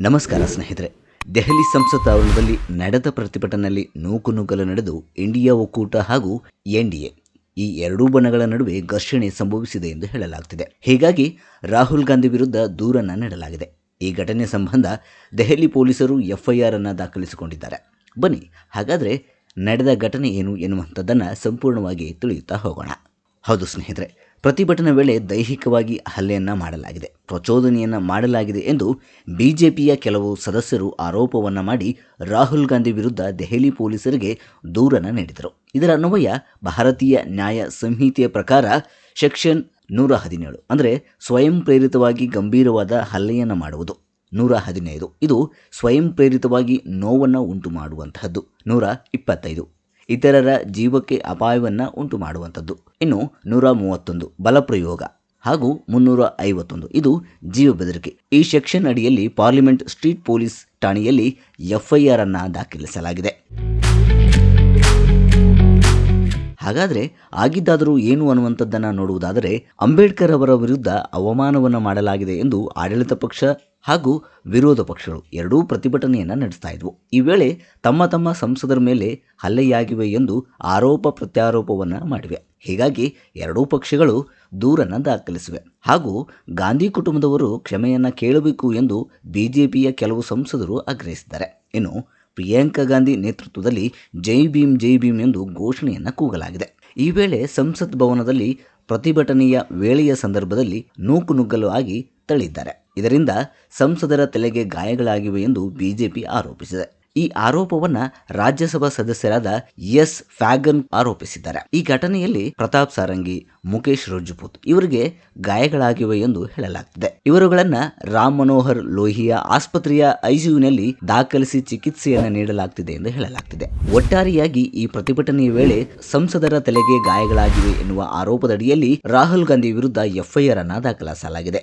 ನಮಸ್ಕಾರ ಸ್ನೇಹಿತರೆ. ದೆಹಲಿ ಸಂಸತ್ ಆವರಣದಲ್ಲಿ ನಡೆದ ಪ್ರತಿಭಟನೆಯಲ್ಲಿ ನೂಕು ನೂಕುನುಗ್ಗಲು ನಡೆದು ಇಂಡಿಯಾ ಒಕ್ಕೂಟ ಹಾಗೂ ಎನ್ಡಿಎ ಈ ಎರಡೂ ಬಣಗಳ ನಡುವೆ ಘರ್ಷಣೆ ಸಂಭವಿಸಿದೆ ಎಂದು ಹೇಳಲಾಗುತ್ತಿದೆ ಹೀಗಾಗಿ ರಾಹುಲ್ ಗಾಂಧಿ ವಿರುದ್ಧ ದೂರನ್ನು ನೀಡಲಾಗಿದೆ. ಈ ಘಟನೆ ಸಂಬಂಧ ದೆಹಲಿ ಪೊಲೀಸರು ಎಫ್ಐಆರ್ ಅನ್ನು ದಾಖಲಿಸಿಕೊಂಡಿದ್ದಾರೆ. ಬನ್ನಿ, ಹಾಗಾದರೆ ನಡೆದ ಘಟನೆ ಏನು ಎನ್ನುವಂಥದ್ದನ್ನು ಸಂಪೂರ್ಣವಾಗಿ ತಿಳಿಯುತ್ತಾ ಹೋಗೋಣ. ಹೌದು ಸ್ನೇಹಿತರೆ, ಪ್ರತಿಭಟನೆ ವೇಳೆ ದೈಹಿಕವಾಗಿ ಹಲ್ಲೆಯನ್ನ ಮಾಡಲಾಗಿದೆ, ಪ್ರಚೋದನೆಯನ್ನ ಮಾಡಲಾಗಿದೆ ಎಂದು ಬಿಜೆಪಿಯ ಕೆಲವು ಸದಸ್ಯರು ಆರೋಪವನ್ನ ಮಾಡಿ ರಾಹುಲ್ ಗಾಂಧಿ ವಿರುದ್ಧ ದೆಹಲಿ ಪೊಲೀಸರಿಗೆ ದೂರನ್ನು ನೀಡಿದರು. ಇದರ ಅನ್ವಯ ಭಾರತೀಯ ನ್ಯಾಯ ಸಂಹಿತೆಯ ಪ್ರಕಾರ ಸೆಕ್ಷನ್ ನೂರ ಹದಿನೇಳು, ಅಂದರೆ ಸ್ವಯಂ ಪ್ರೇರಿತವಾಗಿ ಗಂಭೀರವಾದ ಹಲ್ಲೆಯನ್ನು ಮಾಡುವುದು. ನೂರ ಹದಿನೈದು, ಇದು ಸ್ವಯಂ ಪ್ರೇರಿತವಾಗಿ ನೋವನ್ನು ಉಂಟು ಮಾಡುವಂತಹದ್ದು ನೂರ ಇಪ್ಪತ್ತೈದು. ಇತರರ ಜೀವಕ್ಕೆ ಅಪಾಯವನ್ನು ಉಂಟು ಮಾಡುವಂಥದ್ದು ಇನ್ನು ನೂರ ಮೂವತ್ತೊಂದು, ಬಲಪ್ರಯೋಗ ಹಾಗೂ ಮುನ್ನೂರ ಐವತ್ತೊಂದು, ಇದು ಜೀವ ಬೆದರಿಕೆ. ಈ ಸೆಕ್ಷನ್ ಅಡಿಯಲ್ಲಿ ಪಾರ್ಲಿಮೆಂಟ್ ಸ್ಟ್ರೀಟ್ ಪೊಲೀಸ್ ಠಾಣೆಯಲ್ಲಿ ಎಫ್ಐಆರ್ ಅನ್ನು ದಾಖಲಿಸಲಾಗಿದೆ. ಹಾಗಾದರೆ ಆಗಿದ್ದಾದರೂ ಏನು ಅನ್ನುವಂಥದ್ದನ್ನು ನೋಡುವುದಾದರೆ ಅಂಬೇಡ್ಕರ್ ಅವರ ವಿರುದ್ಧ ಅವಮಾನವನ್ನು ಮಾಡಲಾಗಿದೆ ಎಂದು ಆಡಳಿತ ಪಕ್ಷ ಹಾಗೂ ವಿರೋಧ ಪಕ್ಷಗಳು ಎರಡೂ ಪ್ರತಿಭಟನೆಯನ್ನು ನಡೆಸ್ತಾ ಇದ್ವು. ಈ ವೇಳೆ ತಮ್ಮ ತಮ್ಮ ಸಂಸದರ ಮೇಲೆ ಹಲ್ಲೆಯಾಗಿವೆ ಎಂದು ಆರೋಪ ಪ್ರತ್ಯಾರೋಪವನ್ನು ಮಾಡಿವೆ. ಹೀಗಾಗಿ ಎರಡೂ ಪಕ್ಷಗಳು ದೂರನ್ನು ದಾಖಲಿಸಿವೆ. ಹಾಗೂ ಗಾಂಧಿ ಕುಟುಂಬದವರು ಕ್ಷಮೆಯನ್ನು ಕೇಳಬೇಕು ಎಂದು ಬಿಜೆಪಿಯ ಕೆಲವು ಸಂಸದರು ಆಗ್ರಹಿಸಿದ್ದಾರೆ. ಇನ್ನು ಪ್ರಿಯಾಂಕಾ ಗಾಂಧಿ ನೇತೃತ್ವದಲ್ಲಿ ಜೈ ಭೀಮ್ ಜೈ ಭೀಮ್ ಎಂದು ಘೋಷಣೆಯನ್ನು ಕೂಗಲಾಗಿದೆ. ಈ ವೇಳೆ ಸಂಸತ್ ಭವನದಲ್ಲಿ ಪ್ರತಿಭಟನೆಯ ವೇಳೆಯ ಸಂದರ್ಭದಲ್ಲಿ ನೂಕುನುಗ್ಗಲು ಆಗಿ ತಳ್ಳಿದ್ದಾರೆ. ಇದರಿಂದ ಸಂಸದರ ತಲೆಗೆ ಗಾಯಗಳಾಗಿವೆ ಎಂದು ಬಿಜೆಪಿ ಆರೋಪಿಸಿದೆ. ಈ ಆರೋಪವನ್ನ ರಾಜ್ಯಸಭಾ ಸದಸ್ಯರಾದ ಎಸ್. ಫ್ಯಾಗನ್ ಆರೋಪಿಸಿದ್ದಾರೆ. ಈ ಘಟನೆಯಲ್ಲಿ ಪ್ರತಾಪ್ ಸಾರಂಗಿ ಮುಖೇಶ್ ರಜಪೂತ್ ಇವರಿಗೆ ಗಾಯಗಳಾಗಿವೆ ಎಂದು ಹೇಳಲಾಗ್ತಿದೆ. ಇವರುಗಳನ್ನ ರಾಮ್ ಮನೋಹರ್ ಲೋಹಿಯಾ ಆಸ್ಪತ್ರೆಯ ಐಸಿಯುನಲ್ಲಿ ದಾಖಲಿಸಿ ಚಿಕಿತ್ಸೆಯನ್ನು ನೀಡಲಾಗ್ತಿದೆ ಎಂದು ಹೇಳಲಾಗ್ತಿದೆ. ಒಟ್ಟಾರೆಯಾಗಿ ಈ ಪ್ರತಿಭಟನೆಯ ವೇಳೆ ಸಂಸದರ ತಲೆಗೆ ಗಾಯಗಳಾಗಿವೆ ಎನ್ನುವ ಆರೋಪದಡಿಯಲ್ಲಿ ರಾಹುಲ್ ಗಾಂಧಿ ವಿರುದ್ಧ ಎಫ್ಐಆರ್ ಅನ್ನ ದಾಖಲಿಸಲಾಗಿದೆ.